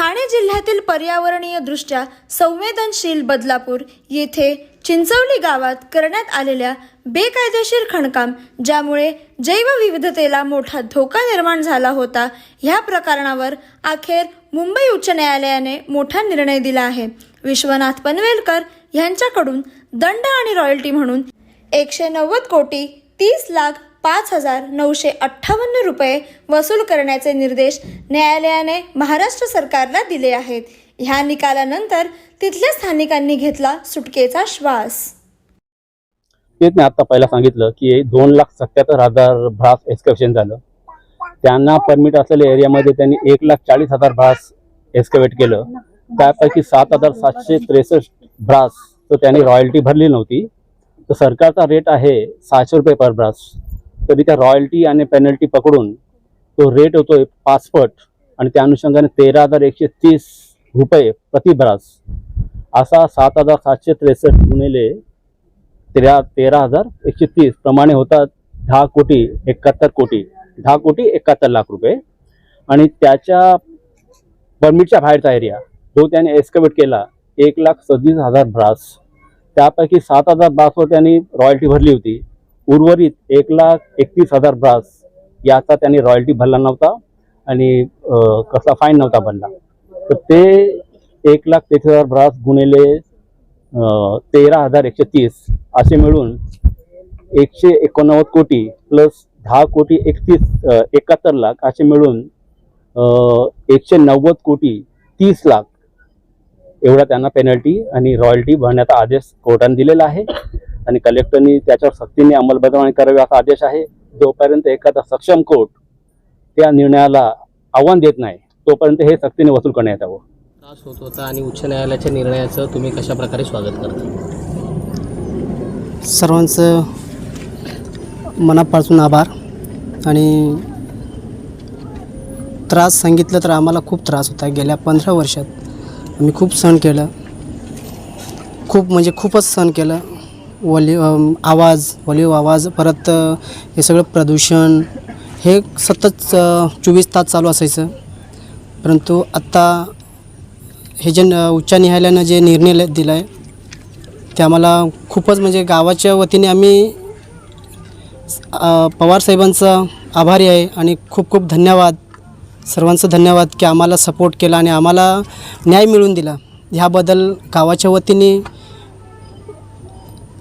ठाणे जिल्ह्यातील पर्यावरणीय दृष्ट्या संवेदनशील बदलापूर येथे चिंचवली गावात करण्यात आलेल्या बेकायदेशीर खणकाम ज्यामुळे जैवविविधतेला मोठा धोका निर्माण झाला होता ह्या प्रकरणावर अखेर मुंबई उच्च न्यायालयाने मोठा निर्णय दिला आहे. विश्वनाथ पनवेलकर यांच्याकडून दंड आणि रॉयल्टी म्हणून एकशे नव्वद कोटी तीस लाख पाच हजार नऊशे अठ्ठावन्न रुपये वसूल करण्याचे निर्देश न्यायालयाने महाराष्ट्र सरकारला दिले आहेत. ह्या निकालानंतर तिथल्या स्थानिकांनी घेतला सुटकेचा श्वास. तेच मी आता पहिला सांगितलं की दोन लाख सत्याहत्तर हजार भास एक्सकवेशन झालं. त्यांना परमिट असलेल्या एरियामध्ये त्यांनी एक लाख चाळीस हजार भास एक्सकवेट केलं. त्यापैकी सात हजार सातशे त्रेसष्ट भ्रास तर त्यांनी रॉयल्टी भरली नव्हती. तर सरकारचा रेट आहे सहाशे रुपये पर भ्रास. तरी त्या रॉयल्टी आणि पेनल्टी पकडून तो रेट होतोय पाचपट आणि त्या अनुषंगाने तेरा हजार एकशे तीस रुपये प्रतिभ्रास असा सात हजार सातशे त्रेसष्ट गुणिले तेरा तेरा हजार एकशे तीस. प्रमाणे होतात दहा कोटी एकाहत्तर कोटी. दहा कोटी एकाहत्तर लाख रुपये. आणि त्याच्या परमिटच्या बाहेरचा एरिया जो त्याने एक्सकवेट केला एक लाख सदतीस हजार ब्रास. त्यापैकी सात हजार ब्रासवर त्यांनी रॉयल्टी भरली होती. उर्वरित एक लाख एकतीस हजार ब्रास याचा त्यांनी रॉयल्टी भरला नव्हता आणि कसला फाईन नव्हता भरला. तर ते एक लाख तेहतीस हजार ब्रास गुणिले तेरा हजार एकशे तीस असे मिळून एकशे एकोणनव्वद कोटी प्लस दहा कोटी एकतीस एकाहत्तर लाख असे मिळून एकशे नव्वद कोटी तीस लाख एवढा त्यांना पेनल्टी आणि रॉयल्टी भरण्याचा आदेश कोर्टाने दिलेला आहे. आणि कलेक्टरनी त्याच्यावर सक्तीने अंमलबजावणी करावी असा आदेश आहे. जोपर्यंत एखादा सक्षम कोर्ट त्या निर्णयाला आव्हान देत नाही तोपर्यंत हे सक्तीने वसूल करण्यात यावं. त्रास होत होता आणि उच्च न्यायालयाच्या निर्णयाचं तुम्ही कशा प्रकारे स्वागत करता? सर्वांचं मनापासून आभार. आणि त्रास सांगितलं तर आम्हाला खूप त्रास होता. गेल्या पंधरा वर्षात आम्ही खूप सहन केलं. खूप म्हणजे खूपच सहन केलं. वॉल्यू आवाज वॉल्यू आवाज परत हे सगळं प्रदूषण हे सतत चोवीस तास चालू असायचं. परंतु आत्ता हे जे न- उच्च न्यायालयानं जे निर्णय दिला आहे ते आम्हाला खूपच म्हणजे गावाच्या वतीने आम्ही पवार पवारसाहेबांचा आभारी आहे आणि खूप खूप धन्यवाद. सर्वांचं धन्यवाद की आम्हाला सपोर्ट केला आणि आम्हाला न्याय मिळवून दिला. ह्याबद्दल गावाच्या वतीने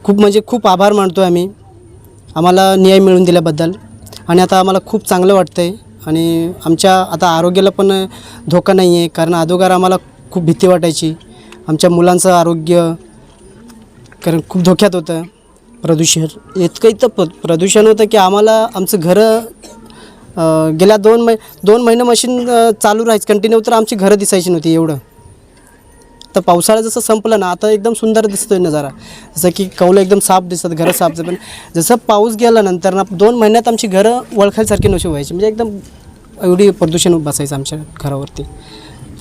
खूप म्हणजे खूप आभार मानतो आहे आम्ही. आम्हाला न्याय मिळवून दिल्याबद्दल. आणि आता आम्हाला खूप चांगलं वाटतं आहे आणि आमच्या आता आरोग्याला पण धोका नाही आहे कारण अगोदर आम्हाला खूप भीती वाटायची. आमच्या मुलांचं आरोग्य कारण खूप धोक्यात होतं प्रदूषण. इतकं इतकं प प्रदूषण होतं की आम्हाला आमचं घरं गेल्या दोन मै दोन महिने मशीन चालू राहायचं. कंटिन्यू तर आमची घरं दिसायची नव्हती एवढं. तर पावसाळा जसं संपलं ना आता एकदम सुंदर दिसतोय नजारा. जसं की कौलं एकदम साफ दिसतात घरं साफ पण जसं पाऊस गेला नंतर ना दोन महिन्यात आमची घरं वळखायसारखी नशी व्हायची. म्हणजे एकदम एवढी प्रदूषण बसायचं आमच्या घरावरती.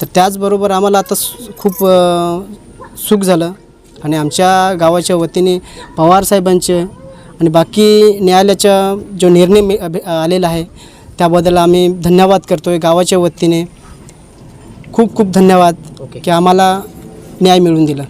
तर त्याचबरोबर आम्हाला आता खूप सुख झालं. आणि आमच्या गावाच्या वतीने पवारसाहेबांचे आणि बाकी न्यायालयाचा जो निर्णय आलेला आहे त्याबद्दल आम्ही धन्यवाद करतो आहे गावाच्या वतीने खूप खूप धन्यवाद ओके की आम्हाला न्याय मिळवून दिला.